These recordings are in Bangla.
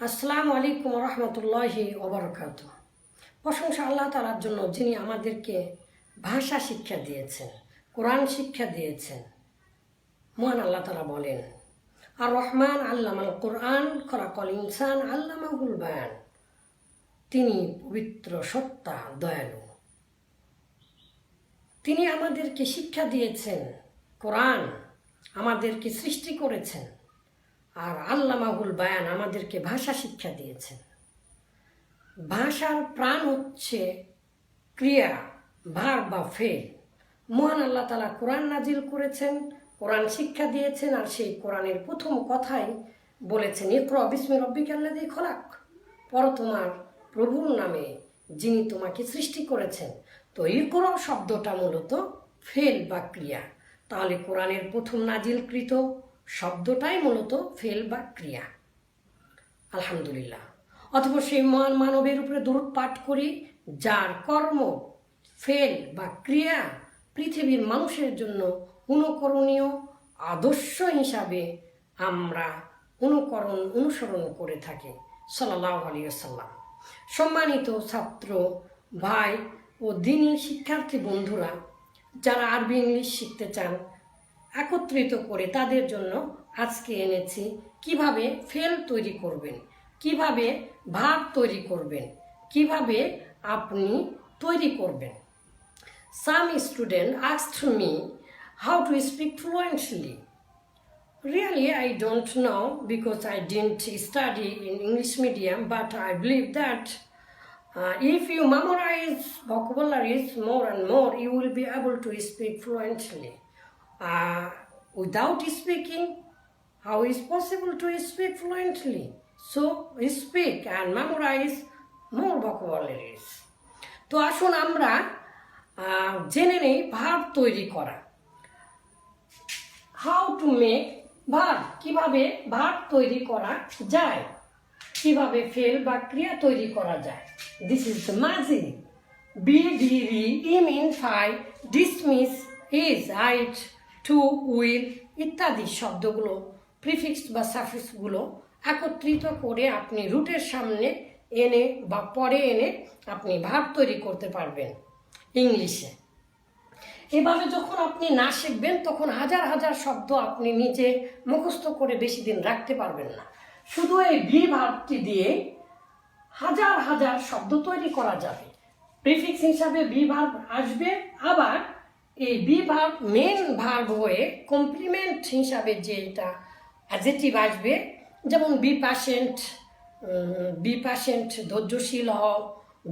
আসসালামু আলাইকুম রহমতুল্লাহি ওবরকাত প্রশংসা আল্লাহ তালার জন্য যিনি আমাদেরকে ভাষা শিক্ষা দিয়েছেন, কোরআন শিক্ষা দিয়েছেন। মহান আল্লাহ তালা বলেন আর রহমান আল্লামাল কোরআন খরাকল ইনসান আল্লামাহুল বায়ান। তিনি পবিত্র, সত্তা, দয়ালু। তিনি আমাদেরকে শিক্ষা দিয়েছেন, কোরআন আমাদেরকে সৃষ্টি করেছেন। আর আল্লামাহুল বায়ান আমাদেরকে ভাষা শিক্ষা দিয়েছেন। ভাষার প্রাণ হচ্ছে ক্রিয়া, ভার বা ফেল মহান আল্লাহ তালা কোরআন নাজিল করেছেন, কোরআন শিক্ষা দিয়েছেন, আর সেই কোরআনের প্রথম কথাই বলেছেন, ইকর বিস্মি রব্বিকাল্লাদি খোলাক। পর তোমার প্রভুর নামে যিনি তোমাকে সৃষ্টি করেছেন। তো ইকর শব্দটা মূলত ফেল বা ক্রিয়া। তাহলে কোরআনের প্রথম নাজিলকৃত শব্দটাই মূলত ফেল বা ক্রিয়া। আলহামদুলিল্লাহ। অথবা সেই মহান মানবের উপরে দূরত পাঠ করি, যার কর্ম ফেল বা ক্রিয়া পৃথিবীর মানুষের জন্য অনুকরণীয় আদর্শ হিসাবে আমরা অনুকরণ অনুসরণ করে থাকি সাল্লাহ আলিয়াল্লাম সম্মানিত ছাত্র, ভাই ও দিনী শিক্ষার্থী বন্ধুরা, যারা আরবি, ইংলিশ শিখতে চান একত্রিত করে তাদের জন্য আজকে এনেছি। কীভাবে ফেল তৈরি করবেন? কীভাবে ভাব তৈরি করবেন? কীভাবে আপনি তৈরি করবেন? Some student asked me how to speak fluently really I don't know because I didn't study in English medium but I believe that if you memorize vocabularies more and more you will be able to speak fluently Uh, without speaking, how is possible to speak fluently? So, speak and memorize more vocabularies. তো আসুন আমরা জেনে নেই ভাব তৈরি করা হাউ টু মেক ভাব কীভাবে ভাব তৈরি করা যায় কীভাবে ফেল বা ক্রিয়া তৈরি করা যায় this is the magic be de re im in fy dis mis ize ite to will ইত্যাদি শব্দগুলো প্রিফিক্স বা সাফিক্সগুলো একত্রিত করে আপনি রুটের সামনে এনে বা পরে এনে আপনি ভাব তৈরি করতে পারবেন ইংলিশে। এভাবে যখন আপনি না শিখবেন, তখন হাজার হাজার শব্দ আপনি নিজে মুখস্থ করে বেশি দিন রাখতে পারবেন না। শুধু এই বি ভাবটি দিয়ে হাজার হাজার শব্দ তৈরি করা যাবে। প্রিফিক্স হিসাবে বি ভার্ব আসবে, আবার এই বি মেন ভার্ব হয়ে কমপ্লিমেন্ট হিসাবে যে এটা অ্যাজেটিভ আসবে, যেমন বি প্যাশেন্ট বি প্যাশেন্ট ধৈর্যশীল হও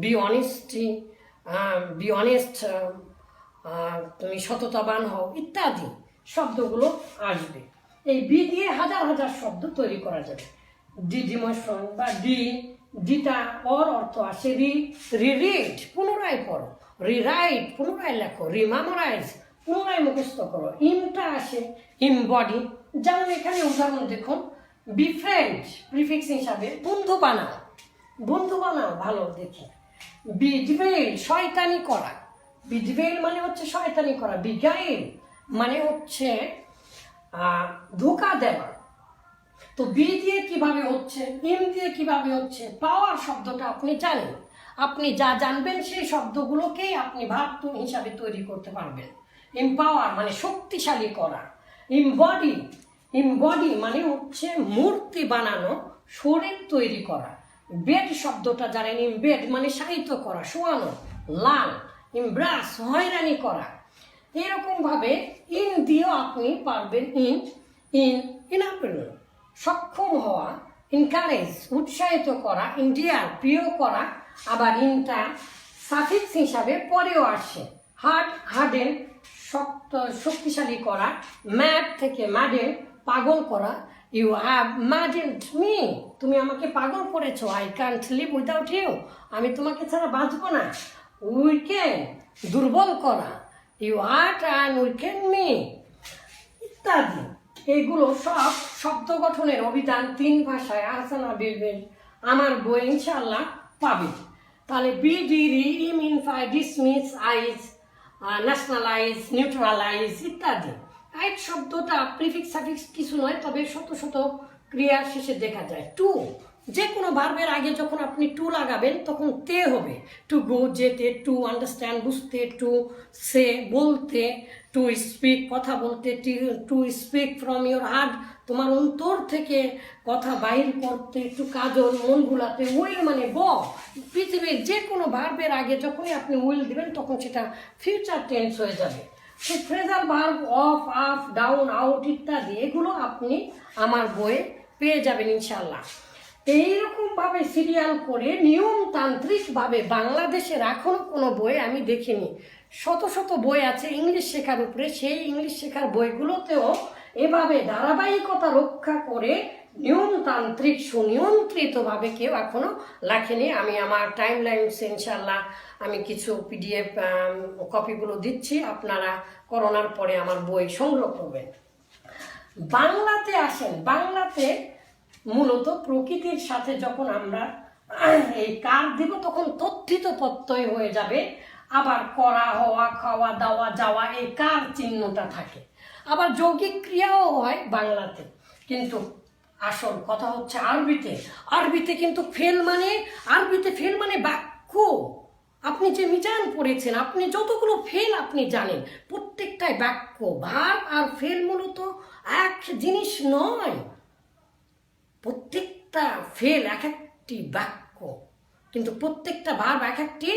বি অনেস্টি বি অনেস্ট তুমি সততাবান হও, ইত্যাদি শব্দগুলো আসবে। এই বি দিয়ে হাজার হাজার শব্দ তৈরি করা যাবে। ডি ডিমোশন বা ডি ডিটা অর অর্থ আসে রি রিড পুনরায় পড়ো। রিরাইট পুনরায় লেখো, রিমামোরাইজ, পুনরায় মুখস্থ করো। ইমটা আসে, ইম বডি। যেমন এখানে উদাহরণ দেখুন বিফ্রেন্ড প্রিফিক্স হিসাবে, বন্ধু বানাও। বন্ধু বানাও, ভালো, দেখে। বিডভেল শয়তানি করা। বিডভেল মানে হচ্ছে শয়তানি করা। বিগাইল মানে হচ্ছে ধোকা দেওয়া। তো বি দিয়ে কীভাবে হচ্ছে, ইম দিয়ে কীভাবে হচ্ছে, পাওয়ার শব্দটা আপনি জানেন। আপনি যা জানবেন সেই শব্দগুলোকেই আপনি ভাব তো- হিসাবে তৈরি করতে পারবেন। এম্পাওয়ার মানে শক্তিশালী করা। ইমবডি ইমবডি মানে হচ্ছে মূর্তি বানানো, শরীর তৈরি করা। বেড শব্দটা জানেন ইমবেড মানে সাহিত্য করা, শোয়ানো। লাল ইমব্রাস হয়রানি করা। এরকমভাবে ইন দিয়েও আপনি পারবেন ইন ইন ইনাপেল সক্ষম হওয়া ইনকারেজ উৎসাহিত করা ইন্ডিয়ার প্রিয় করা। আবার ইনটা সাফিক্স হিসাবে পরেও আসে। হার্ট হার্ডেন শক্ত, শক্তিশালী করা ম্যাড থেকে ম্যাডেন পাগল করা। You have maddened me. তুমি আমাকে পাগল করেছ। I can't live without you আমি তোমাকে ছাড়া বাঁচবো না। উইকেন, দুর্বল করা। You art and weaken me. ইত্যাদি। এগুলো সব শব্দ গঠনের অভিধান তিন ভাষায় আসানা বিলবেন আমার বই ইনশাল্লাহ পাবে। তাহলে বি ডি রি ইম ইনফাই ডিসমিস আইস ন্যাশনালাইজ নিউট্রালাইজ ইত্যাদি। আইট শব্দটা প্রিফিক্স সাফিক্স কিছু নয়, তবে শত শত ক্রিয়া শেষে দেখা যায়। টু যে কোনো বার্বের আগে যখন আপনি টু লাগাবেন, তখন তে হবে। টু গো যেতে টু আন্ডারস্ট্যান্ড বুঝতে টু সে বলতে টু স্পিক কথা বলতে to speak from your heart তোমার অন্তর থেকে কথা বাহির করতে, একটু কাজল, মন গুলাতে উইল মানে ব। পৃথিবীর যে কোনো ভার্বের আগে যখনই আপনি উইল দিবেন, তখন সেটা ফিউচার টেন্স হয়ে যাবে। সেই phrasal verb of up down out ইত্যাদি, এগুলো আপনি আমার বইয়ে পেয়ে যাবেন ইনশাল্লাহ এইরকম ভাবে সিরিয়াল করে নিয়মতান্ত্রিকভাবে বাংলাদেশের এখনও কোনো বই আমি দেখিনি। শত শত বই আছে ইংলিশ শেখার উপরে, সেই ইংলিশ শেখার বইগুলোতেও এভাবে ধারাবাহিকতা রক্ষা করে নিয়মতান্ত্রিক সুনিয়ন্ত্রিতভাবে কেউ এখনও লেখেনি। আমি আমার টাইম লাইন ইনশাল্লাহ আমি কিছু পিডিএফ কপিগুলো দিচ্ছি। আপনারা করোনার পরে আমার বই সংগ্রহ করবেন। বাংলাতে আসেন, বাংলাতে মূলত প্রকৃতির সাথে যখন আমরা এই কার দিব, তখন তথ্যিত প্রত্যয় হয়ে যাবে। আবার করা, হওয়া, খাওয়া, দাওয়া, যাওয়া, এই কার চিহ্নটা থাকে। আবার যৌগিক ক্রিয়াও হয় বাংলাতে। কিন্তু আসল কথা হচ্ছে আরবিতে। আরবিতে কিন্তু ফেল মানে আরবিতে ফেল মানে বাক্য। আপনি যে মিজান পড়েছেন, আপনি যতগুলো ফেল আপনি জানেন, প্রত্যেকটাই বাক্য। ভাব আর ফেল মূলত এক জিনিস নয়। প্রত্যেকটা ফেল এক একটি বাক্য। কিন্তু প্রত্যেকটা ভাব এক একটি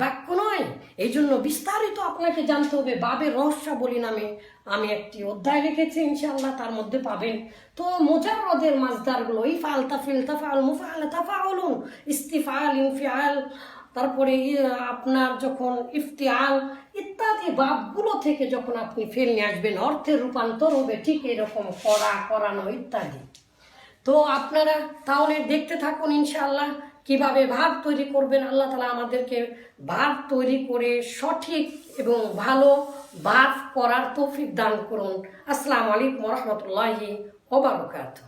বাক্য নয়। এই জন্য বিস্তারিত আপনাকে জানতে হবে বাবের রহস্যাবলী নামে। আমি একটি অধ্যায় রেখেছি ইনশাল্লাহ তার মধ্যে পাবেন। তো মোজারদের মাজদারগুলো ইফাল তাফিল তাফাল মুফাল তাফাউলুন ইস্তিফাল, ইনফিয়াল, তারপরে আপনার যখন ইফতিয়াল, ইত্যাদি বাপগুলো থেকে যখন আপনি ফেল নিয়ে আসবেন অর্থের রূপান্তর হবে, ঠিক এরকম করা, করানো ইত্যাদি। তো আপনারা তাহলে দেখতে থাকুন ইনশাআল্লাহ কীভাবে ভাব তৈরি করবেন। আল্লাহ তালা আমাদেরকে ভাত তৈরি করে সঠিক এবং ভালো ভাত করার তৌফিক দান করুন। আসসালামু আলাইকুম রহমতুল্লাহি ওবরাকাতুহ